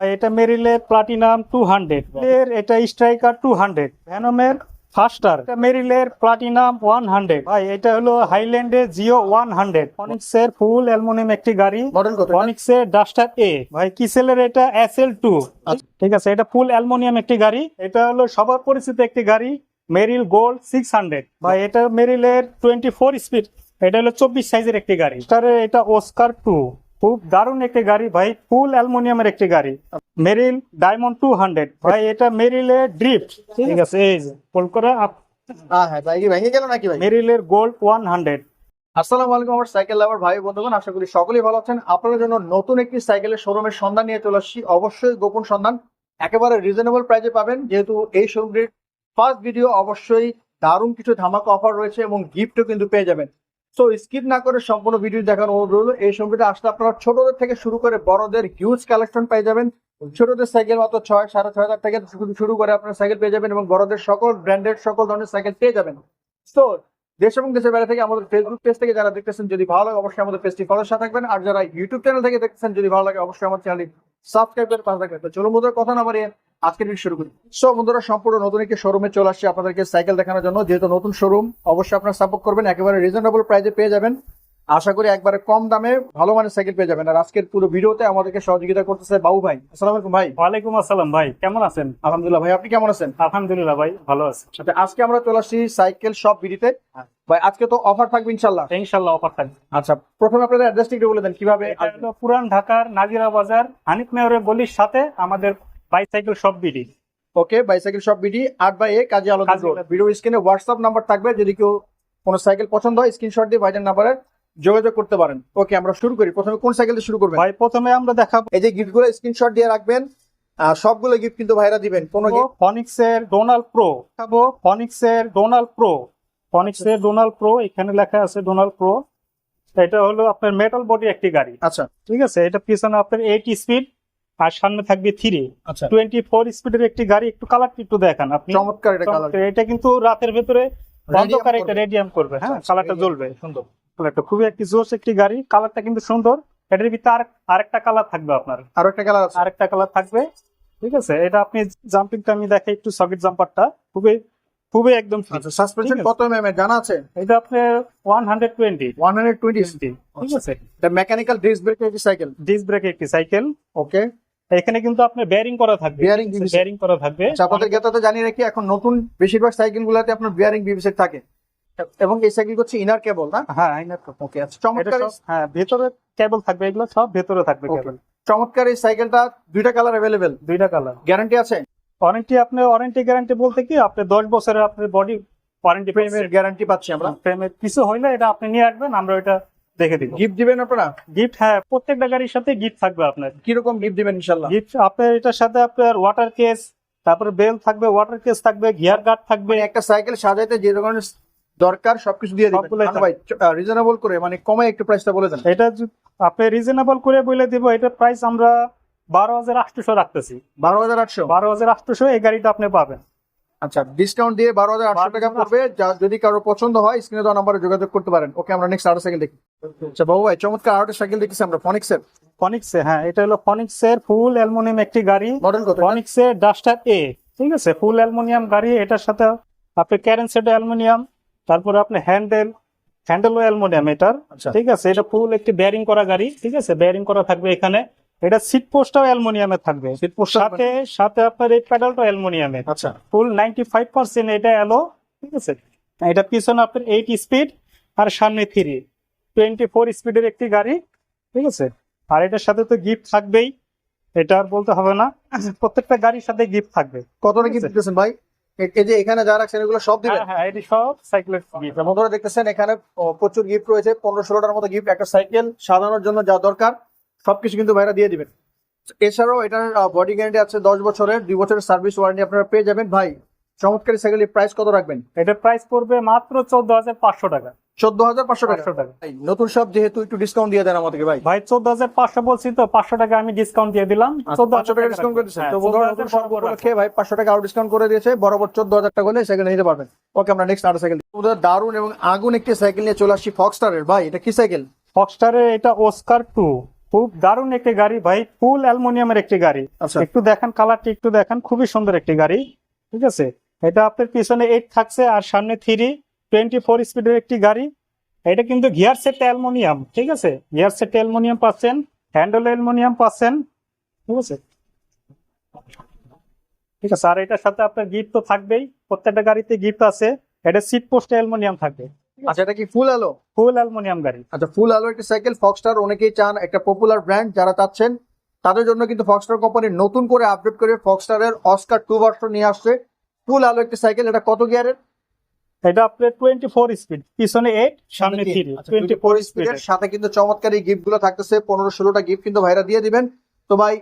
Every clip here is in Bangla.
এটা মেরিলের প্লাটিনাম টু হান্ড্রেড এর এটা স্ট্রাইকার টু হান্ড্রেড ভ্যানমের ফাস্টার এটা মেরিলের প্লাটিনাম ওয়ান হান্ড্রেড ভাই এটা হলো হাইল্যান্ডের জিও ওয়ান হান্ড্রেড ফনিক্সের ফুল অ্যালুমিনিয়াম একটি গাড়ি। মডেল এর ডাস্টার এ ভাই কিসেলের এটা এস এল টু। ঠিক আছে এটা ফুল অ্যালুমিনিয়াম একটি গাড়ি। এটা হলো সবার পরিচিত একটি গাড়ি মেরিল গোল্ড সিক্স হান্ড্রেড ভাই এটা মেরিলের টোয়েন্টি ফোর স্পিড এটা হলো চব্বিশ সাইজের একটি গাড়ি। এটা ওস্কার টু খুব দারুণ একটি গাড়ি ভাই। ফুল অ্যালুমিনিয়ামের একটি গাড়ি। Meril diamond two hundred. ভাই এটা মেরিলের ড্রিফট। ঠিক আছে এই যে ফোল্ড করা হ্যাঁ হ্যাঁ ভাই কি ভেঙে গেল নাকি ভাই? মেরিলের গোল্ড ওয়ান হান্ড্রেড আসসালামু আলাইকুম আমার সাইকেল লাভার ভাই বন্ধুগণ আশা করি সকলেই ভালো আছেন। আপনাদের জন্য নতুন একটি সাইকেলের শোরুমের সন্ধান নিয়ে চলে আসছি। অবশ্যই গোপন সন্ধান একেবারে রিজনেবল প্রাইসে পাবেন। যেহেতু এই শোরুমটির ফার্স্ট ভিডিও অবশ্যই দারুণ কিছু ধামাকা অফার রয়েছে এবং গিফটও কিন্তু পেয়ে যাবেন। সো স্কিপ না করে সম্পূর্ণ ভিডিও দেখানো অনুরোধ রইল। এই শোরুমটিতে আসলে আপনারা ছোটদের থেকে শুরু করে বড়দের হিউজ কালেকশন পেয়ে যাবেন। ছোটদের সাইকেল মাত্র ছয়, সাড়ে ছয় হাজার থেকে শুরু- করে আপনারা সাইকেল পেয়ে যাবেন এবং বড়দের সকল ব্র্যান্ডেড সকল ধরনের সাইকেল পেয়ে যাবেন। সো দেশ এবং দেশের বাইরে থেকে আমাদের ফেসবুক পেজ থেকে যারা দেখতেছেন, যদি ভালো লাগে অবশ্যই আমাদের পেজটি ফলোর সাথে থাকবেন। আর যারা ইউটিউব চ্যানেল থেকে দেখতেছেন, যদি ভালো লাগে অবশ্যই আমার চ্যানেলটি সাবস্ক্রাইব করে পাশে থাকবেন। তো চলো বন্ধুরা কথা না বাড়িয়ে আজকের ভিডিও শুরু করি। সো বন্ধুরা সম্পূর্ণ নতুন একটি শোরুমে চলে আসছে আপনাদেরকে সাইকেল দেখানোর জন্য। যেহেতু নতুন শোরুম অবশ্যই আপনারা সাপোর্ট করবেন একেবারে রিজনেবল প্রাইসে পেয়ে যাবেন। আশা করি একবারে কম দামে ভালো মানের সাইকেল পেয়ে যাবেন। আর আজকের পুরো ভিডিওতে আমাদেরকে সহযোগিতা করতেছে বাবু ভাই। আসসালামু আলাইকুম ভাই। ওয়ালাইকুম আসসালাম ভাই কেমন আছেন? আলহামদুলিল্লাহ ভাই আপনি কেমন আছেন? আলহামদুলিল্লাহ ভাই ভালো আছি। আচ্ছা আজকে আমরা চলে আসছি সাইকেল শপ ভিডিওতে ভাই আজকে তো অফার থাকবে ইনশাল্লাহ ইনশাল্লাহ অফার থাকবে। আচ্ছা প্রথমে আপনাদের অ্যাড্রেসটি একটু বলে দেন কীভাবে? এটা পুরান ঢাকার নাজিরা বাজার হানিফ মেয়রের গলির সাথে আমাদের বাইসাইকেল সব BD okay bicycle shop BD আট by A Kazi Alo video স্ক্রিনে হোয়াটসঅ্যাপ নাম্বার থাকবে যদি কেউ কোনো সাইকেল পছন্দ হয় স্ক্রিনশট দিয়ে ভাইজান নাম্বারে যোগাযোগ করতে পারেন। ওকে আমরা শুরু করি। প্রথমে কোন সাইকেল দিয়ে শুরু করবেন? ভাই প্রথমে আমরা দেখাবো। এই যে গিফটগুলো স্ক্রিনশট দিয়ে রাখবেন আর সবগুলো গিফট কিন্তু ভাইরা দিবেন। কোনো ফনিক্স এর ডোনাল্ড প্রো দেখাবো ফনিক্স এর ডোনাল্ড প্রো ফনিক্স এর ডোনাল্ড প্রো এখানে লেখা আছে ডোনাল্ড প্রো এটা হলো আপনার মেটাল বডি একটি গাড়ি। আচ্ছা। ঠিক আছে? এটা পিছনে আপনার এইট স্পিড আর সামনে থাকবে থ্রি টোয়েন্টি ফোর স্পিডের একটি গাড়ি একটু কালারটি একটু দেখান আপনি। চমৎকার এটা কালার এটা কিন্তু রাতের ভেতরে অন্ধকার এটা রেডিয়াম করবে। হ্যাঁ আচ্ছা, কালারটা জ্বলবে। সুন্দর। কালারটা খুবই একটি জোস একটি গাড়ি কালারটা কিন্তু সুন্দর। এটার ভিতরে আর আরেকটা কালার থাকবে আপনার। আরও একটা কালার আছে। আরেকটা কালার থাকবে। ঠিক আছে এটা আপনি জাম্পিংটা আমি দেখাই একটু সকেট জাম্পারটা খুবই খুবই একদম। আচ্ছা সাসপেনশন কত এম এর জানা আছে। এটা ওয়ান হান্ড্রেড টোয়েন্টি ঠিক আছে এটা মেকানিক্যাল ডিস্ক ব্রেক একটি সাইকেল ডিস্ক ব্রেক একটি সাইকেল ওকে এখানে কিন্তু আপনার বেয়ারিং করা থাকবে। BBC বেয়ারিং করা থাকবে। আচ্ছা আপনাদের জ্ঞাতাতে জানিয়ে রাখি এখন নতুন বেশিরভাগ সাইকেল গুলাতে আপনার বিয়ারিং বিবিসের থাকে। এবং এই সাইকেল হচ্ছে ইনার কেবল না? হ্যাঁ আইনার তো। ওকে আচ্ছা চমৎকার। হ্যাঁ ভেতরে কেবল থাকবে এগুলো সব ভেতরে থাকবে কেবল চমৎকার এই সাইকেলটা দুইটা কালার অ্যাভেলেবেল দুইটা কালার গ্যারান্টি আছে? ওয়ারেন্টি আপনি ওয়ারেন্টি গ্যারান্টি বলতে কি আপনি দশ বছরের আপনার বডি ওয়ারেন্টি প্রেমের গ্যারান্টি পাচ্ছি। আমরা। ফ্রেমের কিছু হয় না এটা আপনি নিয়ে আসবেন আমরা এটা দেখে দিব। গিফট দিবেন আপনারা? গিফট হ্যাঁ প্রত্যেকটা গাড়ির সাথে গিফট থাকবে আপনার। কীরকম গিফট দিবেন ইনশাল্লাহ গিফট আপনার এটার সাথে আপনার ওয়াটার কেস তারপরে বেল থাকবে ওয়াটার কেস থাকবে গিয়ার গার্ড থাকবে। মানে একটা সাইকেল সাজাইতে যে ধরনের দরকার সবকিছু দিয়ে দিবেন। ভাই রিজনেবল করে মানে কমে একটু প্রাইসটা বলে দেন। এটা আপনি রিজনেবল করে বলে দিব এটা প্রাইস আমরা বারো হাজার আটশোশো রাখতেছি। বারো হাজার আটশো? বারো হাজার আটশোশো এই গাড়িটা আপনি পাবেন। আচ্ছা ডিসকাউন্ট দিয়ে বারো হাজার আটশো টাকা পড়বে। যা- যদি কারও পছন্দ হয় স্ক্রিনে দেওয়া নাম্বারে যোগাযোগ করতে পারেন। ওকে আমরা নেক্সট আরও সাইকেল দেখি। আচ্ছা বাবু ভাই চমৎকার আরও সাইকেল দেখতেছি আমরা। ফনিক্সের ফনিক্স হ্যাঁ এটা হলো ফনিক্স এর ফুল অ্যালুমিনিয়াম একটি গাড়ি। মডেল কত ফনিক্স এর ডাস্টার এ ঠিক আছে? ফুল অ্যালুমিনিয়াম গাড়ি এটার সাথে আপনি ক্যারেন সেট অ্যালুমিনিয়াম তারপরে আপনি হ্যান্ডেল হ্যান্ডেলও অ্যালুমিনিয়াম এটার আচ্ছা। ঠিক আছে? এটা ফুল একটি বেয়ারিং করা গাড়ি ঠিক আছে? বেয়ারিং করা থাকবে এখানে। এটা সিট পোস্টটাও অ্যালুমিনিয়ামের থাকবে। সিট পোস্ট সাথে সাথে আপনার এই প্যাডালটা অ্যালুমিনিয়ামের আচ্ছা। ফুল নাইনটি ফাইভ পার্সেন্ট এটা এলো ঠিক আছে? এটা পিছনে আপনার এইট স্পিড আর সামনে থ্রি টোয়েন্টি ফোর স্পিডের একটি গাড়ি ঠিক আছে? আর এটার সাথে তো গিফট থাকবেই। এটা আর বলতে হবে না। প্রত্যেকটা গাড়ির সাথে গিফট থাকবে। কত গিফট দিতেছেন ভাই? এই যে এখানে যা রাখছেন এগুলো সব দিবেন? হ্যাঁ হ্যাঁ এটি সব সাইকেলের গিফট বন্ধুরা দেখতেছেন এখানে প্রচুর গিফট রয়েছে। পনেরো ষোলোটার মতো গিফট একটা সাইকেল সাজানোর জন্য যা দরকার। সবকিছু কিন্তু ভাইরা দিয়ে দিবেন। এছাড়াও এটার বডি গ্যারান্টি আছে দশ বছরের দুই বছরের সার্ভিস ওয়ারেন্টি আপনারা পেয়ে যাবেন। ভাই চমৎকারী সাইকেলের প্রাইস কত রাখবেন? এটার প্রাইস পড়বে মাত্র চোদ্দ হাজার পাঁচশো টাকা। চোদ্দ হাজার পাঁচশো টাকা? নতুন সব যেহেতু একটু ডিসকাউন্ট দিয়ে দেন আমাদেরকে ভাই। ভাই চোদ্দ হাজার পাঁচশো বলছি তো পাঁচশো টাকা আমি ডিসকাউন্ট দিয়ে দিলাম। চোদ্দ পাঁচশো টাকা ডিসকাউন্ট করে দিচ্ছেন। তো নতুন সব ভাই পাঁচশো টাকা আরও ডিসকাউন্ট করে দিয়েছে। বরাবর চোদ্দ হাজার টাকা হলে সাইকেল নিতে পারবেন। ওকে আমরা নেক্সট আরও সাইকেল দারুণ এবং আগুন একটি সাইকেল নিয়ে চলে আসছি ফক্সটারের ভাই এটা কি সাইকেল ফক্সটারের এটা ওস্কার টু খুব দারুণ একটি গাড়ি ভাই ফুল অ্যালুমিনিয়ামের একটি গাড়ি। আচ্ছা। একটু দেখেন কালারটি একটু দেখেন খুবই সুন্দর একটি গাড়ি ঠিক আছে? এটা আপনার পিছনে এইট থাকছে আর সামনে থ্রি টোয়েন্টি ফোর স্পিডের একটি গাড়ি। এটা কিন্তু গিয়ার সেট অ্যালমোনিয়াম ঠিক আছে? গিয়ার সেট অ্যালমোনিয়াম পাচ্ছেন হ্যান্ডেল অ্যালুমিনিয়াম পাচ্ছেন ঠিক আছে? ঠিক আছে আর এটার সাথে আপনার গিফট তো থাকবেই প্রত্যেকটা গাড়িতে গিফট আছে। এটা সিট পোস্ট অ্যালুমিনিয়াম থাকবে। আচ্ছা এটা কি ফুল আলো ফুল অ্যালুমিনিয়াম গাড়ি। আচ্ছা ফুল আলো একটি সাইকেল ফক্সটার অনেকেই চান একটা পপুলার ব্র্যান্ড যারা চাচ্ছেন। তাদের জন্য কিন্তু ফক্সটার কোম্পানি নতুন করে আপডেট করে ফক্সটারের অস্কার টু ভার্সন নিয়ে আসছে। ফুল আলো একটি সাইকেল এটা কত গিয়ারের এটা আপনার টোয়েন্টি ফোর স্পিড পিছনে এইট সামনে থ্রি টোয়েন্টি ফোর স্পিড স্পিডের সাথে কিন্তু চমৎকার এই গিফটগুলো থাকতেছে। পনেরো ষোলোটা গিফট কিন্তু ভাইরা দিয়ে দিবেন। তো ভাই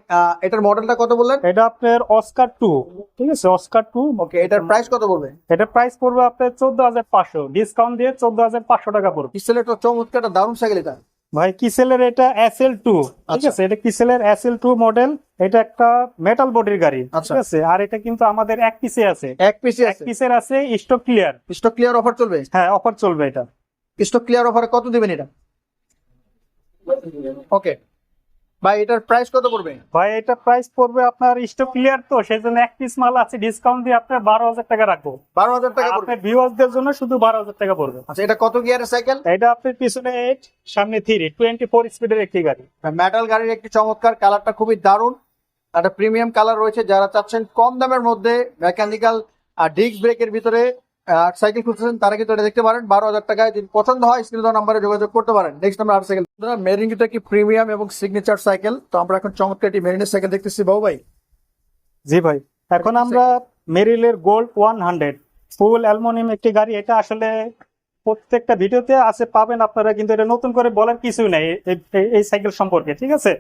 এটার মডেলটা কত বললেন? এটা আপনার অস্কার টু ঠিক আছে? অস্কার টু ওকে এটার প্রাইস কত বলবে এটা প্রাইস পড়বে আপনার চোদ্দ হাজার পাঁচশো। ডিসকাউন্ট দিয়ে চোদ্দ হাজার পাঁচশো টাকা পড়বে। পিস্তলের একটা চমৎকার একটা দারুণ সাইকেল এটা। ভাই কিসেলের এটা এস এল টু ঠিক আচ্ছা। আছে? এটা কিসেলের এস এল টু মডেল এটা একটা মেটাল বডির গাড়ি আচ্ছা। ঠিক আছে? আর এটা কিন্তু আমাদের এক পিসে আছে। এক পিসি এক পিসের আছে stock clear stock clear offer চলবে? হ্যাঁ অফার চলবে এটা। স্টক ক্লিয়ার অফারে কত দিবেন এটা? ওকে ভাই এটার প্রাইস কত পড়বে? ভাই এটা প্রাইস পড়বে আপনার স্টক ক্লিয়ার তো সেই জন্য এক পিস মাল আছে ডিসকাউন্ট দিয়ে আপনার বারো হাজার টাকা রাখব। বারো হাজার টাকা আপনার ভিউয়ার্সদের জন্য শুধু বারো হাজার টাকা পড়বে। আচ্ছা এটা কত গিয়ারের সাইকেল এটা আপনার পিছনে এইট সামনে থ্রি টোয়েন্টি ফোর স্পিডের একটি গাড়ি। মেটাল গাড়ির একটি চমৎকার কালারটা খুবই দারুণ। একটা প্রিমিয়াম কালার রয়েছে যারা চাচ্ছেন কম দামের মধ্যে মেকানিক্যাল আর ডিস্ক ব্রেকের ভিতরে সাইকেল খুঁজতেছেন, তারা কিন্তু এটা দেখতে পারেন। বারো হাজার টাকায় যদি পছন্দ হয় স্ক্রিন নাম্বারে যোগাযোগ করতে পারেন। নেক্সট নাম্বার আর সাইকেল মেরিন কিন্তু প্রিমিয়াম এবং সিগনেচার সাইকেল। তো আমরা এখন চমৎকার একটি মেরিনের সাইকেল দেখতেছি। বাবু ভাই? জি ভাই। এখন আমরা মেরিলের gold one hundred full aluminium একটি গাড়ি। এটা আসলে প্রত্যেকটা ভিডিওতে আছে, পাবেন আপনারা, কিন্তু এটা নতুন করে বলার কিছুই নাই এই সাইকেল সম্পর্কে, ঠিক আছে?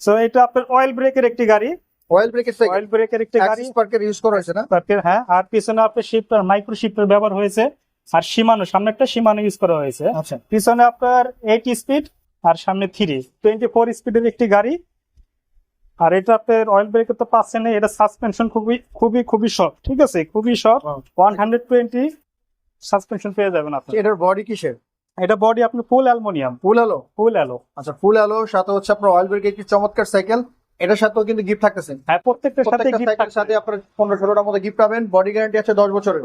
সো এটা আপনার অয়েল ব্রেকের একটি গাড়ি। অয়েল ব্রেকের অয়েল ব্রেকের একটি গাড়ি। অ্যাক্সিস ইউজ করা হয়েছে না? তারপরে হ্যাঁ। আর পিছনে আপনার শিফটার মাইক্রো শিফটার ব্যবহার হয়েছে। আর সীমানো সামনে একটা সীমানো ইউজ করা হয়েছে। আচ্ছা। পিছনে আপনার এইট স্পিড আর সামনে থ্রি টোয়েন্টি ফোর স্পিডের একটি গাড়ি। আর এটা আপনার অয়েল ব্রেকে তো পাচ্ছেন না, এটা সাসপেনশন খুবই খুবই খুবই সফট ঠিক আছে? খুবই soft one hundred twenty suspension পেয়ে যাবেন আপনি। এটার বডি কিসের? এটা বডি আপনি ফুল অ্যালমোনিয়াম ফুল আলো ফুল অ্যালো আচ্ছা ফুল আলো সাথে হচ্ছে আপনার অয়েল একটি চমৎকার সাইকেল এটার সাথেও কিন্তু গিফট থাকতেছে। হ্যাঁ প্রত্যেকটার সাথে থাকছে। সাথে আপনার পনেরো ষোলোটার মতো গিফট পাবেন বডি গ্যারান্টি আছে দশ বছরের।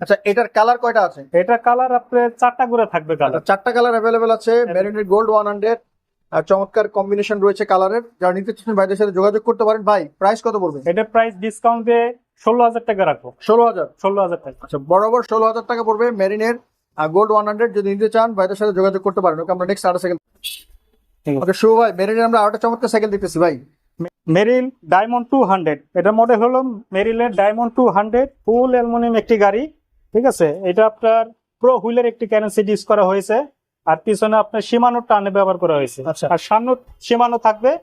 আচ্ছা এটার কালার কয়টা আছে? এটা কালার আপনার চারটা করে থাকবে কালার আচ্ছা, চারটা কালার অ্যাভেলেবেল আছে মেরিনের গোল্ড ওয়ান হান্ড্রেড আর চমৎকার কম্বিনেশন রয়েছে কালারের যারা নিতে চাচ্ছেন ভাইদের সাথে যোগাযোগ করতে পারেন। ভাই প্রাইস কত পড়বে? এটা প্রাইস ডিসকাউন্ট দিয়ে ষোলো হাজার টাকা রাখব। ষোলো হাজার? ষোলো হাজার টাকা। আচ্ছা বরাবর ষোলো হাজার টাকা পড়বে মেরিনের গোল্ড ওয়ান হান্ড্রেড যদি নিতে চান ভাইদের সাথে যোগাযোগ করতে পারেন। ওকে আমরা নেক্সট ঠিক আছে। ওকে শুভ ভাই মেরিনের আমরা আরেকটা চমৎকার সাইকেল দেখতেছি ভাই। Meril diamond two hundred. এটা মডেল হলো মেরিলের diamond two hundred full aluminium একটি গাড়ি ঠিক আছে? এটা আপনার প্রো হুইলের একটি ক্যারেন্সি ইউজ করা হয়েছে আর পিছনে আপনার সীমানো টানে ব্যবহার করা হয়েছে। আচ্ছা। আর সামনে সীমানো থাকবে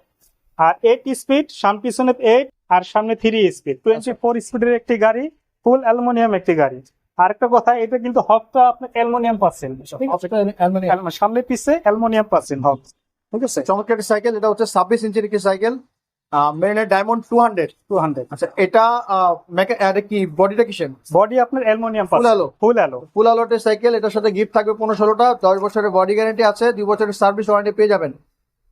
আর এইট স্পিড সাম পিছনে এইট আর সামনে থ্রি স্পিড টোয়েন্টি ফোর স্পিডের একটি গাড়ি ফুল অ্যালুমিনিয়াম একটি গাড়ি। আরেকটা কথা এটা কিন্তু হকটা আপনি অ্যালুমিনিয়াম পাচ্ছেন। আছে? অ্যালুমিনিয়াম- সামনে পিছে অ্যালুমিনিয়াম পাচ্ছেন হক ঠিক আছে। চমৎকার একটি সাইকেল এটা হচ্ছে ছাব্বিশ ইঞ্চির একটি cycle মেরিনের diamond two hundred two hundred আচ্ছা এটা কি বডিটা কিসের? বডি আপনার অ্যালুমিনিয়াম ফুল আলো ফুল অ্যালো। ফুল আলোটের সাইকেল এটার সাথে গিফট থাকবে পনেরো ষোলোটা দশ বছরের বডি গ্যারান্টি আছে দুই বছরের সার্ভিস ওয়ারেন্টি পেয়ে যাবেন।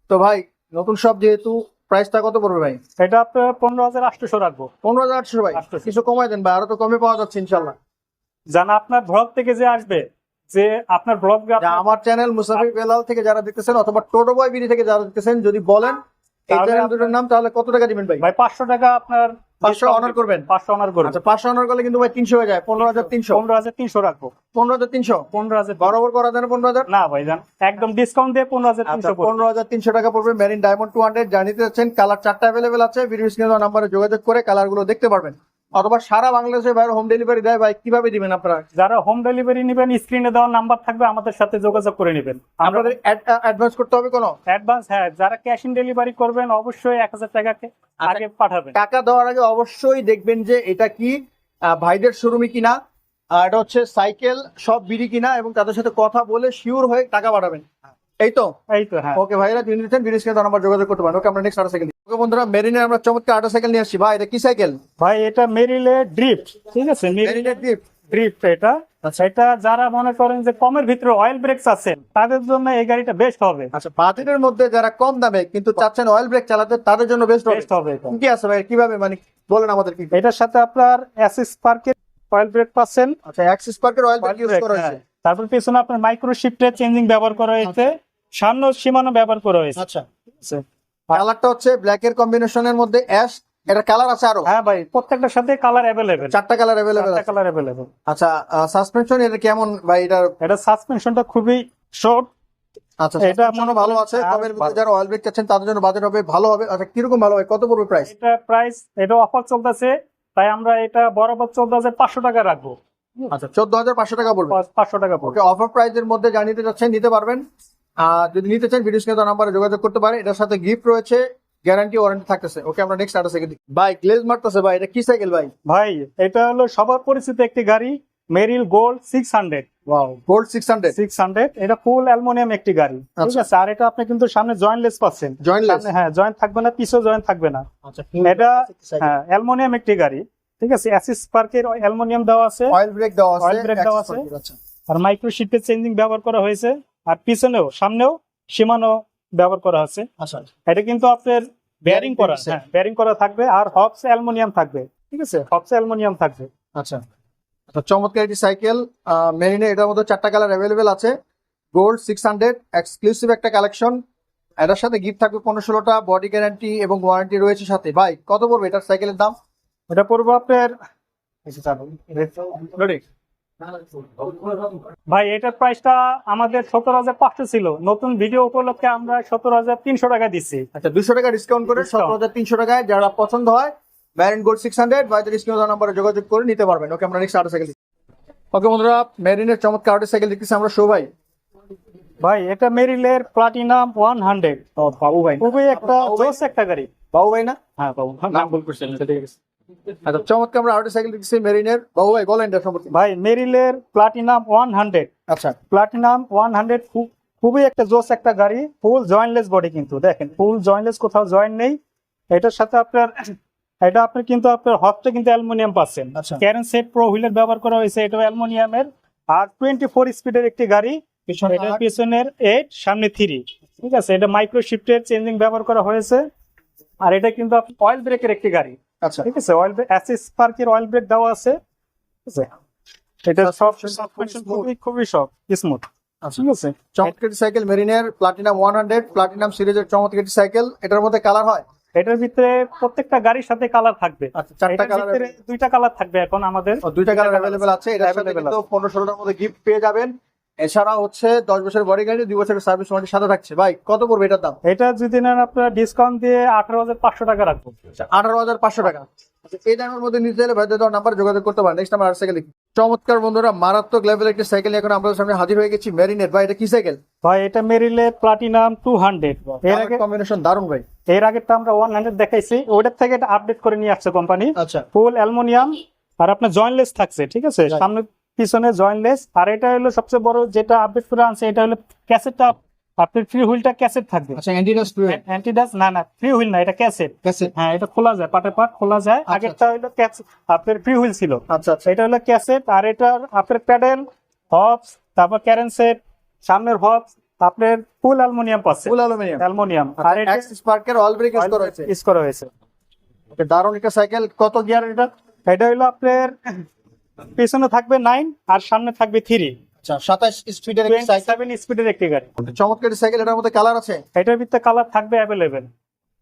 তো ভাই নতুন সব যেহেতু প্রাইসটা কত পড়বে ভাই? এটা আপনার পনেরো হাজার আটশোশো রাখব। পনেরো হাজার আটশো ভাই? 800 কিছু কমাই দেন ভাই আরও তো কমে পাওয়া যাচ্ছে ইনশাল্লাহ জানা আপনার ব্লগ থেকে যে আসবে যে আপনার ব্লগ আমার চ্যানেল মুসাফির বেলাল থেকে যারা দেখতেছেন অথবা টোটো বয় বিডি থেকে যারা দেখতেছেন যদি বলেন এই তাহলে চ্যানেল আপনার- দুটোর নাম তাহলে কত টাকা দিবেন ভাই? ভাই পাঁচশো টাকা আপনার 500 honor করবেন? পাঁচশো অনার করবেন। আচ্ছা পাঁচশো অনার করলে কিন্তু ভাই তিনশো হয়ে যায় পনেরো হাজার তিনশো। পনেরো হাজার তিনশো রাখব। পনেরো হাজার তিনশো? পনেরো হাজার বরাবর করা পনেরো হাজার? না ভাই জান একদম ডিসকাউন্ট দিয়ে পনেরো হাজার আচ্ছা তিনশো পনেরো হাজার তিনশো টাকা পড়বে মেরিন ডায়মন্ড টু হান্ড্রেড জানিতে যাচ্ছেন কালার চারটা অ্যাভেলেবেল আছে ভিডিও স্ক্রিনে নাম্বারে যোগাযোগ করে কালারগুলো দেখতে পারবেন। অথবা সারা বাংলাদেশে ভাই হোম ডেলিভারি দেয় ভাই কীভাবে দিবেন আপনারা? যারা হোম ডেলিভারি নেবেন স্ক্রিনে দেওয়া নাম্বার থাকবে আমাদের সাথে যোগাযোগ করে নেবেন। আপনাদের অ্যাডভান্স করতে হবে কোনো? অ্যাডভান্স হ্যাঁ যারা ক্যাশ ইন ডেলিভারি করবেন অবশ্যই এক হাজার টাকাকে আচ্ছা। আগে পাঠাবেন। টাকা দেওয়ার আগে অবশ্যই দেখবেন যে এটা কি ভাইদের শোরুমই কিনা আর এটা হচ্ছে সাইকেল সব বিড়ি কিনা এবং তাদের সাথে কথা বলে শিওর হয়ে টাকা পাঠাবেন। এই তো? এই তো হ্যাঁ। ওকে ভাইরা যদি নিচ্ছেন ভিডিও স্ক্রিনে নাম্বার যোগাযোগ করতে পারেন। ওকে আমরা নেক্সট আটা সাইকেল ওকে বন্ধুরা মেরিনে আমরা চমৎকার আটা সাইকেল নিয়ে আসছি। ভাই এটা কি সাইকেল ভাই এটা মেরিলে ড্রিফট ঠিক আছে? ডিপ ড্রিফট এটা। এটা যারা মনে করেন যে কমের ভিতরে অয়েল ব্রেকস আছেন তাদের জন্য এই গাড়িটা বেস্ট হবে। আচ্ছা বাজেটের মধ্যে যারা কম দামে কিন্তু চাচ্ছেন অয়েল ব্রেক চালাতে তাদের জন্য বেস্ট বেস্ট হবে কি আছে ভাই? কীভাবে? মানে বলেন আমাদের কি? এটার সাথে আপনার অ্যাসিস পার্কের অয়েল ব্রেক পাচ্ছেন। আচ্ছা অ্যাক্সিস পার্কের অয়েল ব্রেক ইউজ করা হ্যাঁ। হয়েছে তারপর পিছনে আপনার মাইক্রো শিফটের চেঞ্জিং ব্যবহার করা হয়েছে। সামনে সীমানো ব্যবহার করা হয়েছে। আচ্ছা। কালারটা হচ্ছে ব্ল্যাক এর কম্বিনেশনের মধ্যে অ্যাশ এটা কালার আছে আরও। হ্যাঁ ভাই প্রত্যেকটার সাথে কালার অ্যাভেলেবেল চারটা কালার অ্যাভেলেবেল আছে। কালার অ্যাভেলেবেল আচ্ছা সাসপেনশন এটা কেমন ভাই? এটার এটা সাসপেনশনটা খুবই শর্ট আচ্ছা এটা এটা মনে ভালো আছে। ভিতরে যারা অয়েল ব্রেক চাচ্ছেন তাদের জন্য বাজেট হবে ভালো হবে। আচ্ছা কীরকম ভালো হবে কত পড়বে প্রাইস এটা প্রাইস এটা অফার চলতেছে। তাই আমরা এটা বরাবর চলতেছে পাঁচশো টাকা রাখব। আচ্ছা চোদ্দ হাজার পাঁচশো টাকা পড়বে। পাঁচশো টাকা পড়বে। ওকে অফার প্রাইজের মধ্যে জানিয়ে যাচ্ছেন নিতে পারবেন। যদি নিতে চান ভিডিও স্ক্রিনে নাম্বারে যোগাযোগ করতে পারেন। এটার সাথে গিফট রয়েছে গ্যারান্টি ওয়ারেন্টি থাকতেছে। ওকে আমরা নেক্সট আটা সেকেন্ড ভাই গ্লেজ মারতেছে ভাই এটা কি সাইকেল ভাই? ভাই এটা হলো সবার পরিচিত একটি গাড়ি Meril gold six hundred wow gold six hundred six hundred এটা ফুল অ্যালমোনিয়াম একটি গাড়ি। ঠিক আচ্ছা। আছে আর এটা আপনি কিন্তু সামনে জয়েন্টলেস পাচ্ছেন। জয়েন্টলেস হ্যাঁ জয়েন্ট থাকবে না পিছও জয়েন্ট থাকবে না। আচ্ছা এটা হ্যাঁ অ্যালমোনিয়াম একটি গাড়ি। ঠিক আছে অ্যাসিস পার্কের অ্যালমোনিয়াম দেওয়া আছে। অয়েল ব্রেক দেওয়া আছে Oil brake দেওয়া আছে। আচ্ছা। আর মাইক্রো শিফটের চেঞ্জিং ব্যবহার করা হয়েছে। আর পিছনেও সামনেও সীমানো ব্যবহার করা আছে। আচ্ছা এটা কিন্তু আপনার বেয়ারিং করা। হ্যাঁ বেয়ারিং করা থাকবে আর হবস অ্যালুমিনিয়াম থাকবে ঠিক আছে? হবস অ্যালুমিনিয়াম থাকবে। আচ্ছা। চমৎকার একটি সাইকেল মেরিনে এটার মধ্যে চারটা কালার অ্যাভেলেবেল আছে। গোল্ড সিক্স হান্ড্রেড এক্সক্লুসিভ একটা কালেকশন এটার সাথে গিফট থাকবে পনেরো ষোলোটা বডি গ্যারান্টি এবং ওয়ারেন্টি রয়েছে সাথে। ভাই কত পড়বে এটার সাইকেলের দাম? এটা পড়বে আপনার? ভাই এটার প্রাইসটা আমাদের সতেরো হাজার পাঁচশো ছিল। নতুন ভিডিও উপলক্ষে আমরা সতেরো হাজার তিনশো টাকা দিচ্ছি। আচ্ছা দুশো টাকা ডিসকাউন্ট করে সতেরো হাজার তিনশো টাকায় যারা পছন্দ হয় ব্যারেন গোল্ড সিক্স হান্ড্রেড বা ডিসকাউন্ট নাম্বারে যোগাযোগ করে নিতে পারবেন। ওকে আমরা নেক্সট আরেকটা সাইকেল ওকে বন্ধুরা মেরিনের চমৎকার আরেকটা সাইকেল দেখতেছি আমরা শো ভাই। এটা মেরিলের প্লাটিনাম ওয়ান হান্ড্রেড বাবু ভাই। খুবই একটা জোস একটা গাড়ি। বাবু ভাই না? হ্যাঁ বাবু। নাম ভুল করছেন ঠিক আছে আচ্ছা চমৎকার আমরা আরেকটা সাইকেল দেখতেছি মেরিনের। বাবু ভাই বলেন এটা সম্পর্কে। ভাই মেরিলের প্লাটিনাম ওয়ান হান্ড্রেড আচ্ছা। প্লাটিনাম ওয়ান হান্ড্রেড খুবই একটা জোস একটা গাড়ি ফুল জয়েন্টলেস বডি কিন্তু দেখেন ফুল জয়েন্টলেস কোথাও জয়েন্ট নেই। এটার সাথে আপনার এটা আপনি কিন্তু আপনার হবটা কিন্তু অ্যালুমিনিয়াম পাচ্ছেন। আচ্ছা। ক্যারেন সেট প্রো হুইলার ব্যবহার করা হয়েছে এটা অ্যালুমিনিয়ামের। আর টোয়েন্টি ফোর স্পিডের একটি গাড়ি এটা পিছনের এইট সামনে থ্রি ঠিক আছে এটা মাইক্রো শিফটের চেঞ্জিং ব্যবহার করা হয়েছে। আর এটা কিন্তু অয়েল ব্রেকের একটি গাড়ি। আচ্ছা। ঠিক আছে অয়েল ব্রেক অ্যাসিস পার্কের অয়েল ব্রেক দেওয়া আছে ঠিক আছে? এটা সব সাসপেনশন খুবই খুবই সব স্মুথ আচ্ছা। ঠিক আছে? চমৎকার সাইকেল মেরিনের প্লাটিনাম ওয়ান হান্ড্রেড প্লাটিনাম সিরিজের চমৎকার সাইকেল এটার মধ্যে কালার হয়? এটার ভিতরে প্রত্যেকটা গাড়ির সাথে কালার থাকবে। আচ্ছা চারটা কালার দুইটা কালার থাকবে এখন আমাদের। দুইটা কালার অ্যাভেলেবেল আছে। এটা Available কিন্তু পনেরো ষোলোটার মধ্যে গিফট পেয়ে যাবেন। এছাড়া হচ্ছে দশ বছরের বডি গ্যারান্টি দুই বছরের সার্ভিস ওয়ারেন্টি সাথে থাকছে। ভাই কত পড়বে এটার দাম? এটা যদি নেন আপনার ডিসকাউন্ট দিয়ে আঠারো হাজার পাঁচশো টাকা রাখব। আঠারো হাজার পাঁচশো টাকা। আচ্ছা, এই দামের মধ্যে নিতে চাইলে ভাই দেওয়ার নাম্বার যোগাযোগ করতে পারেন। নেক্সট আমরা আর সাইকেল দেখি। চমৎকার বন্ধুরা মারাত্মক লেভেল একটি সাইকেল এখন আমাদের সামনে হাজির হয়ে গেছি। মেরিনেট ভাই এটা কি সাইকেল ভাই এটা মেরিলে প্লাটিনাম টু হান্ড্রেড এর আগে কম্বিনেশন দারুণ ভাই। এর আগেরটা আমরা ওয়ান হান্ড্রেড দেখাইছি। ওটার থেকে এটা আপডেট করে নিয়ে আসছে কোম্পানি আচ্ছা। ফুল অ্যালুমিনিয়াম আর আপনার জয়েন্টলেস থাকছে ঠিক আছে? সামনে পিছনে জয়েন্টলেস আর এটা হলো সবচেয়ে বড় যেটা আপডেট করে আনছে এটা হলো ক্যাসেটটা আপনার ফ্রি হুইলটা ক্যাসেট থাকবে। আচ্ছা অ্যান্টিনাস অ্যান্টিডাস না না ফ্রি হুইল না এটা ক্যাসেট ক্যাসেট হ্যাঁ এটা খোলা যায় পাটে পাট খোলা যায়। আচ্ছা, আগেরটা হলো ক্যাস- আপনার ফ্রি হুইল ছিল। আচ্ছা আচ্ছা। এটা হলো ক্যাসেট আর এটা আপনার প্যাডেল হবস তারপর ক্যারেন সেট সামনের হবস আপনার ফুল অ্যালুমিনিয়াম পাচ্ছে। ফুল অ্যালুমিনিয়াম অ্যালুমিনিয়াম আর এটা অ্যাক্সিস পার্কের অল ব্রেক ইউজ করা হয়েছে। ইউজ করা হয়েছে। দারুণ একটা সাইকেল কত গিয়ার এটা? এটা হলো আপনার পিছনে থাকবে নাইন আর সামনে থাকবে থ্রি আচ্ছা সাতাশ স্পিডের সেভেন স্পিডের একটি গাড়ি। চমৎকার সাইকেল এটার মধ্যে কালার আছে? এটার ভিতরে কালার থাকবে অ্যাভেলেবেল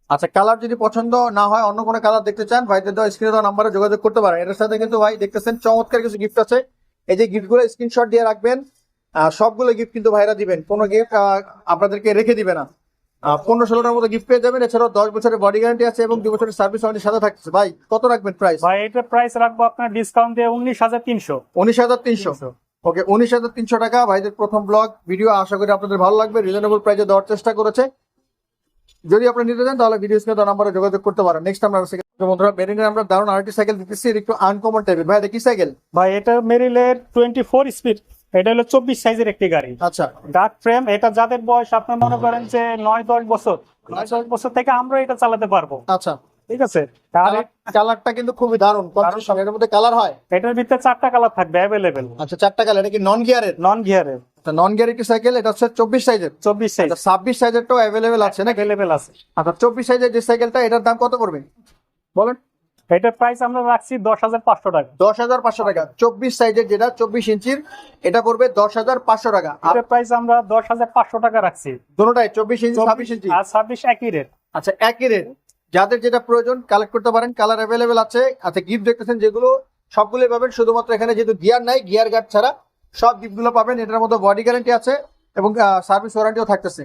আচ্ছা কালার যদি পছন্দ না হয় অন্য কোনো কালার দেখতে চান ভাইদের দেওয়া স্ক্রিনে দেওয়া নাম্বারে যোগাযোগ করতে পারেন। এটার সাথে কিন্তু ভাই দেখতেছেন চমৎকার কিছু গিফট আছে। এই যে গিফটগুলো স্ক্রিনশট দিয়ে রাখবেন সবগুলো গিফট কিন্তু ভাইরা দিবেন। কোনো গিফট আপনাদেরকে রেখে দিবে না। পনেরো ষোলোটার মতো গিফট পেয়ে যাবেন। এছাড়াও দশ বছরের বডি গ্যারান্টি আছে এবং দু বছরের সার্ভিস ওয়ারেন্টি সাথে থাকছে। ভাই কত রাখবেন প্রাইস ভাই এটা প্রাইস রাখব আপনার ডিসকাউন্ট দিয়ে উনিশ হাজার তিনশো। উনিশ হাজার তিনশো। ওকে উনিশ হাজার তিনশো টাকা। ভাইদের প্রথম ব্লগ ভিডিও আশা করি আপনাদের ভালো লাগবে। রিজনেবল প্রাইসে দেওয়ার চেষ্টা করেছে। যদি আপনি নিতে চান তাহলে ভিডিও স্ক্রিনে নাম্বারে যোগাযোগ করতে পারেন। নেক্সট আমরা সাইকেল বন্ধুরা বেরিনের আমরা দারুণ আরেকটি সাইকেল দিতেছি একটু আনকমন টাইপের ভাই এটা কি সাইকেল ভাই এটা মেরিলের টোয়েন্টি ফোর স্পিড এটা হলো চব্বিশ সাইজের একটি গাড়ি। আচ্ছা। ডার্ক ফ্রেম এটা যাদের বয়স আপনি মনে করেন যে নয় দশ বছর নয় দশ বছর থেকে আমরা এটা চালাতে পারব। আচ্ছা। ঠিক আছে? কালারটা কিন্তু খুবই দারুণ এর মধ্যে কালার হয়? এটার ভিতরে চারটা কালার থাকবে অ্যাভেলেবেল আচ্ছা চারটা কালার এটা কি নন গিয়ারের নন গিয়ারের আচ্ছা নন গিয়ার একটি সাইকেল এটা হচ্ছে চব্বিশ সাইজের। চব্বিশ সাইজ। আচ্ছা ছাব্বিশ সাইজেরটাও অ্যাভেলেবেল আছে নাকি? অ্যাভেলেবেল আছে। আচ্ছা চব্বিশ সাইজের যে সাইকেলটা এটার দাম কত পড়বে? বলেন। এটার প্রাইস আমরা রাখছি দশ হাজার পাঁচশো টাকা। দশ হাজার পাঁচশো টাকা। চব্বিশ সাইজের যেটা চব্বিশ ইঞ্চির এটা পড়বে দশ হাজার পাঁচশো টাকা। এটার প্রাইস আমরা দশ হাজার পাঁচশো টাকা রাখছি। দুটোটাই চব্বিশ ইঞ্চি ছাব্বিশ ইঞ্চি? আর ছাব্বিশ একই রেট আচ্ছা একই রেট যাদের যেটা প্রয়োজন কালেক্ট করতে পারেন কালার অ্যাভেলেবেল আছে। আচ্ছা গিফট দেখতেছেন যেগুলো সবগুলোই পাবেন। শুধুমাত্র এখানে যেহেতু গিয়ার নাই গিয়ার গার্ড ছাড়া সব গিফটগুলো পাবেন। এটার মধ্যে বডি গ্যারান্টি আছে এবং সার্ভিস ওয়ারেন্টিও থাকতেছে।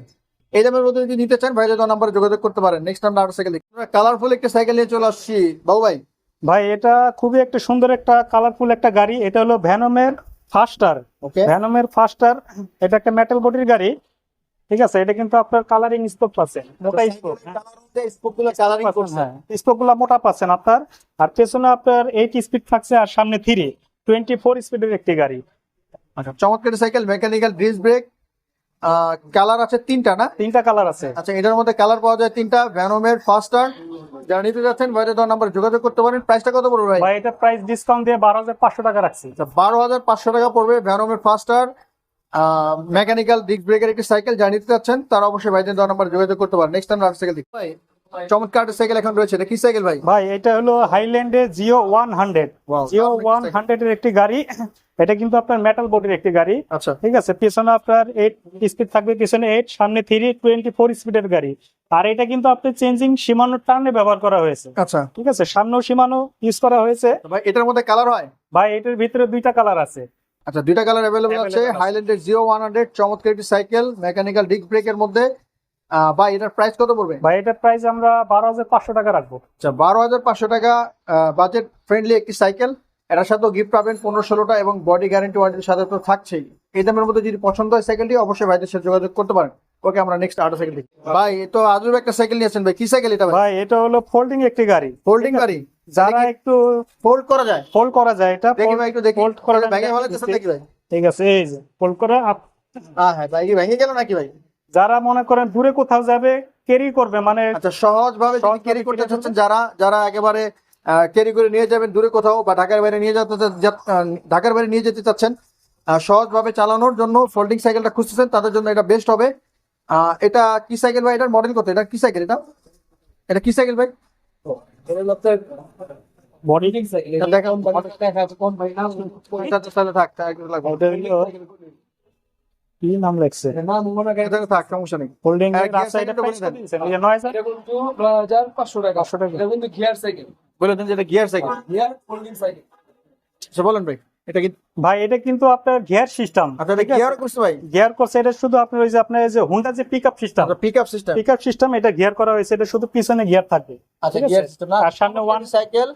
এই দামের মধ্যে যদি নিতে চান ভাইদের নাম্বারে যোগাযোগ করতে পারেন। নেক্সট আমরা আরও সাইকেল কালারফুল একটা সাইকেল নিয়ে চলে আসছি। বাবু ভাই। ভাই এটা খুবই একটা সুন্দর একটা কালারফুল একটা গাড়ি। এটা হলো ভ্যানমের ফাস্টার ওকে ভ্যানমের ফাস্টার এটা একটা মেটাল বডির গাড়ি। ঠিক আছে এটা কিন্তু আপনার কালারিং স্পোক পাচ্ছেন মোটা স্পোক স্পোকগুলো কালারিং করছে। স্পোকগুলা মোটা পাচ্ছেন আপনার। আর পেছনে আপনার এইট স্পিড থাকছে আর সামনে থ্রি টোয়েন্টি ফোর স্পিডের একটি গাড়ি। আচ্ছা চমৎকার cycle mechanical disc brake colour আছে তিনটা না? তিনটা কালার আছে। আচ্ছা এটার মধ্যে কালার পাওয়া যায় তিনটা ভ্যানোমের ফাস্টার যারা নিতে যাচ্ছেন ভাইদের দেওয়ার নাম্বার যোগাযোগ করতে পারেন। প্রাইসটা কত পড়বে ভাই? ভাই এটা প্রাইস ডিসকাউন্ট দিয়ে বারো হাজার পাঁচশো টাকা রাখছি। আচ্ছা বারো হাজার পাঁচশো টাকা পড়বে ভ্যানোমের ফাস্টার মেকানিক্যাল ডিস্ক ব্রেকের একটি সাইকেল যা নিতে যাচ্ছেন তারা অবশ্যই ভাইদের দেওয়ার নাম্বার যোগাযোগ করতে পারেন। নেক্সট টাইম আর সাইকেল দেখি ভাই চমৎকার সাইকেল এখন রয়েছে। এটা কি সাইকেল ভাই? ভাই এটা হলো হাইল্যান্ডে Jio one hundred Jio one hundred এর একটি গাড়ি। এটা কিন্তু আপনার মেটাল বডির একটি গাড়ি। আচ্ছা। ঠিক আছে? পিছনে আপনার এইট স্পিড থাকবে পিছনে এইট সামনে থ্রি টোয়েন্টি ফোর স্পিডের গাড়ি। আর এটা কিন্তু আপনার চেঞ্জিং সীমানো টার্নে ব্যবহার করা হয়েছে। আচ্ছা। ঠিক আছে? সামনেও সীমানো ইউজ করা হয়েছে। ভাই এটার মধ্যে কালার হয়? ভাই এটার ভিতরে দুইটা কালার আছে। আচ্ছা দুইটা কালার অ্যাভেলেবল আছে। হাইল্যান্ডের জিরো ওয়ান হান্ড্রেড চমৎকার একটি সাইকেল। মেকানিক্যাল ডিস্ক ব্রেকের মধ্যে। ভাই এটার প্রাইস কত পড়বে? ভাই এটার প্রাইস আমরা বারো হাজার পাঁচশো টাকা রাখব। আচ্ছা বারো হাজার পাঁচশো টাকা বাজেট ফ্রেন্ডলি একটি সাইকেল এটার সাথেও গিফট পাবেন পনেরো ষোলোটা এবং বডি গ্যারান্টি ওয়ারেন্টির সাথে তো থাকছেই। এই দামের মধ্যে যদি পছন্দ হয় সাইকেলটি অবশ্যই ভাইদের সাথে যোগাযোগ করতে পারেন। ওকে আমরা নেক্সট আরও সাইকেল দেখি। ভাই তো আজব একটা সাইকেল নিয়েছেন ভাই। কি সাইকেল এটা ভাই? এটা হলো ফোল্ডিং একটি গাড়ি। ফোল্ডিং গাড়ি। যারা একটু ফোল্ড করা যায়। ফোল্ড করা যায় এটা দেখি ভাই একটু দেখি। fold করা যায়। ভেঙে ভালো দেখি ভাই? ঠিক আছে এই যে ফোল্ড করে হ্যাঁ হ্যাঁ ভাই কি ভেঙে গেল নাকি ভাই? যারা মনে করেন দূরে কোথাও যাবে ক্যারি করবে মানে আচ্ছা সহজ ভাবে সহজভাবে ক্যারি করতে চাচ্ছেন যারা যারা একেবারে ক্যারি করে নিয়ে যাবেন দূরে কোথাও বা ঢাকার বাইরে নিয়ে যেতে ঢাকার বাইরে নিয়ে যেতে চাচ্ছেন সহজ ভাবে চালানোর জন্য ফোল্ডিং সাইকেলটা খুঁজতেছেন তাদের জন্য এটা বেস্ট হবে। আহ, এটা কি সাইকেল ভাই? এটার মডেল কত? এটা কি সাইকেল এটা? এটা কি সাইকেল ভাই? বডি এটা দেখা তো তাহলে থাক কি নাম লেখছে এটা থাক সমস্যা নেই। হোল্ডিং হ্যাঁ, এর gear রাস্তা এটা cycle টা প্রাইস বলে দিয়েছেন। এই যে নয় হাজার এটা কিন্তু নয় হাজার পাঁচশো টাকা। পাঁচশো টাকা। এটা কিন্তু গিয়ার সাইকেল বলে দেন যে এটা gear cycle gear folding cycle আচ্ছা বলেন ভাই এটা কি ভাই এটা কিন্তু আপনার গিয়ার সিস্টেম আচ্ছা এটা গিয়ার করছে ভাই। গিয়ার করছে এটা শুধু আপনার ওই যে আপনার যে হুন্ডা যে পিকআপ সিস্টেম আচ্ছা pick up system pickup system এটা গিয়ার করা হয়েছে এটা শুধু পিছনে গিয়ার থাকবে। আচ্ছা গিয়ার সিস্টেম না। আর সামনে ওয়ান সাইকেল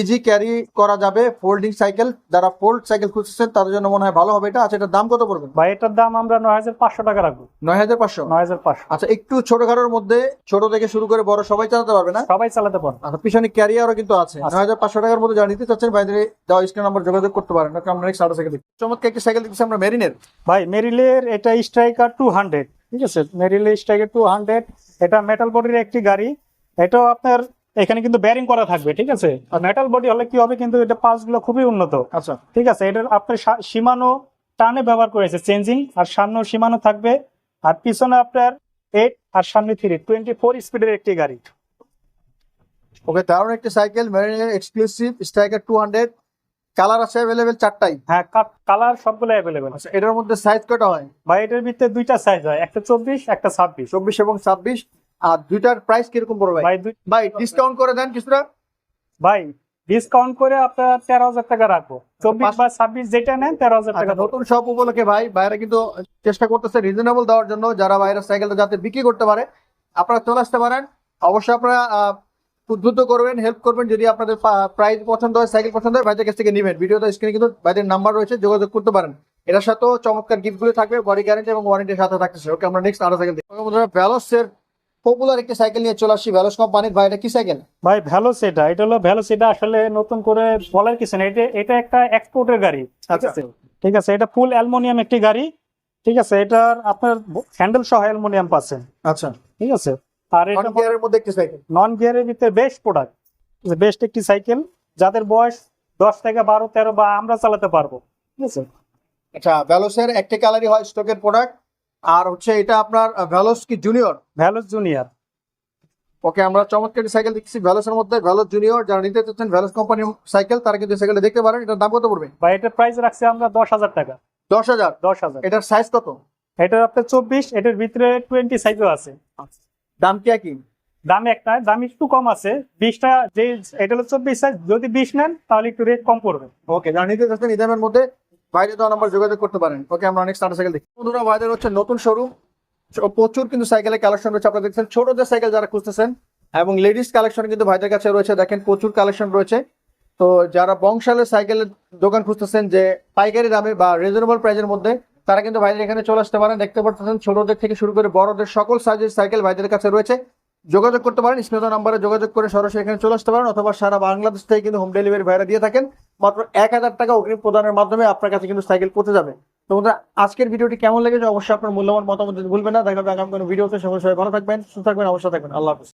ইজি ক্যারি করা যাবে ফোল্ডিং সাইকেল যারা ফোল্ড সাইকেল খুঁজছেন তাদের জন্য মনে হয় ভালো হবে এটা। আচ্ছা এটার দাম কত পড়বে? ভাই এটার দাম আমরা নয় হাজার পাঁচশো টাকা রাখব। নয় হাজার পাঁচশো? নয় হাজার পাঁচশো। আচ্ছা একটু ছোটখাটোর মধ্যে ছোট থেকে শুরু করে বড় সবাই চালাতে পারবে না? সবাই চালাতে পারবে। আচ্ছা পিছনে ক্যারিয়ারও কিন্তু আছে। আছে। নয় হাজার পাঁচশো টাকার মধ্যে যা নিতে চাচ্ছেন বাইরে দেওয়া স্ক্রিন নাম্বার যোগাযোগ করতে পারেন। আমরা নেক্সট আরও সাইকেল চমৎকার একটি সাইকেল দেখছি আমরা মেরিনের ভাই মেরিলের এটা স্ট্রাইকার টু হান্ড্রেড ঠিক আছে? মেরিলের স্ট্রাইকার টু হান্ড্রেড এটা মেটাল বডির একটি গাড়ি এটাও আপনার এখানে কিন্তু ব্যারিং করা থাকবে ঠিক আছে? আর মেটাল বডি হলে কি হবে কিন্তু এটা পার্টসগুলো খুবই উন্নত। আচ্ছা। ঠিক আছে এটা আপনার সীমানো টানে ব্যবহার করেছে চেঞ্জিং আর সামনে সীমানো থাকবে আর পিছনে আপনার এইট আর সামনে থ্রি টোয়েন্টি ফোর স্পিডের একটি গাড়ি। ওকে দারুণ একটি cycle মেরিনের exclusive striker two hundred colour আছে অ্যাভেলেবেল চারটাই? হ্যাঁ কালার সবগুলো অ্যাভেলেবেল আচ্ছা এটার মধ্যে সাইজ কটা হয়? ভাই এটার ভিতরে দুইটা সাইজ হয় একটা চব্বিশ একটা ছাব্বিশ। চব্বিশ এবং ছাব্বিশ। আর দুইটার প্রাইস কীরকম পড়বে ভাই? ভাই ডিসকাউন্ট করে দেন কিছুটা। ভাই ডিসকাউন্ট করে আপনার তেরো হাজার টাকা রাখব। চব্বিশ বা ছাব্বিশ যেটা নেন তেরো হাজার টাকা আচ্ছা, নতুন সব উপলক্ষে ভাই বাইরে কিন্তু চেষ্টা করতেছে রিজনেবল দেওয়ার জন্য যারা বাইরের সাইকেলটা যাতে বিক্রি করতে পারে আপনারা চলে আসতে পারেন। অবশ্যই আপনারা আহ, উদ্বুদ্ধ করবেন হেল্প করবেন যদি আপনাদের প্রাইস পছন্দ হয় সাইকেল পছন্দ হয় ভাইদের কাছ থেকে নেবেন। ভিডিওতে স্ক্রিনে কিন্তু ভাইদের নাম্বার রয়েছে যোগাযোগ করতে পারেন। এটার সাথেও চমৎকার গিফটগুলো থাকবে বডি গ্যারান্টি এবং ওয়ারেন্টির সাথে থাকতেছে। ওকে আমরা নেক্সট আরও সাইকেল দেখি। ভ্যালোসের পপুলার একটি সাইকেল নিয়ে চলে আসি ভ্যালোস কোম্পানির ভাই এটা কি সাইকেল ভাই ভ্যালো সেটা এটা হলো ভ্যালো সেটা আসলে নতুন করে বলার কিছু না এটা এটা একটা এক্সপোর্টের গাড়ি। আচ্ছা। ঠিক আছে এটা ফুল অ্যালুমিনিয়াম একটি গাড়ি। ঠিক আছে এটার আপনার হ্যান্ডেল সহ অ্যালুমিনিয়াম পাচ্ছেন। আচ্ছা। ঠিক আছে? আর নন এটা গিয়ারের মধ্যে একটি সাইকেল নন গিয়ারের ভিতরে বেস্ট প্রোডাক্ট বেস্ট একটি সাইকেল যাদের বয়স দশ থেকে বারো তেরো বা আমরা চালাতে পারব। ঠিক আছে? আচ্ছা ভ্যালোসের একটি কালারই হয় স্টকের প্রোডাক্ট আর হচ্ছে এটা আপনার ভ্যালোস কি জুনিয়র ভ্যালুস জুনিয়র ওকে আমরা চমৎকার সাইকেল দেখছি ভ্যালোসের মধ্যে। ভ্যালোস জুনিয়র যারা নিতে চাচ্ছেন ভ্যালোস কোম্পানির সাইকেল তারা কিন্তু এই সাইকেলটা দেখতে পারেন। এটার দাম কত পড়বে? বা এটার প্রাইস রাখছি আমরা দশ হাজার টাকা। দশ হাজার? দশ হাজার। এটার সাইজ কত? এটার আপনার চব্বিশ এটার ভিতরে টোয়েন্টি সাইজও আছে। দাম কি একই? দাম একটা দাম একটু কম আছে। বিশটা যে এটা হলো চব্বিশ সাইজ যদি বিশ নেন তাহলে একটু রেট কম পড়বে। ওকে যারা নিতে চাচ্ছেন ইদামের মধ্যে বাইরে দেওয়া নাম্বার যোগাযোগ করতে পারেন। ওকে, আমরা অনেক স্টার্টার সাইকেল দেখি। বন্ধুরা, ভাইদের হচ্ছে নতুন শোরুম প্রচুর কিন্তু সাইকেলের কালেকশন রয়েছে, আপনারা দেখছেন। ছোটদের সাইকেল যারা খুঁজতেছেন, এবং লেডিস কালেকশন কিন্তু ভাইদের কাছে রয়েছে, দেখেন প্রচুর কালেকশন রয়েছে। তো যারা বংশালের সাইকেলের দোকান খুঁজতেছেন, যে পাইকারি দামে বা রিজনেবল প্রাইসের মধ্যে, তারা কিন্তু ভাইদের এখানে চলে আসতে পারেন। দেখতে পাচ্ছেন ছোটদের থেকে শুরু করে বড়দের সকল সাইজের সাইকেল ভাইদের কাছে রয়েছে। যোগাযোগ করতে পারেন স্মৃত নাম্বারে যোগাযোগ করে সরাসরি এখানে চলে আসতে পারেন অথবা সারা বাংলাদেশ থেকে কিন্তু হোম ডেলিভারি ভাইরা দিয়ে থাকেন। মাত্র এক হাজার টাকা অগ্রিম প্রদানের মাধ্যমে আপনার কাছে কিন্তু সাইকেল পৌঁছে যাবে। তো বন্ধুরা, আজকের ভিডিওটি কেমন লেগেছে? অবশ্যই আপনার মূল্যবান মতামত ভুলবেন না। দেখা হবে আগামী কোনো ভিডিওতে সবাই ভালো থাকবেন, সুস্থ থাকবেন, অবশ্যই থাকবেন। আল্লাহ হাফিজ।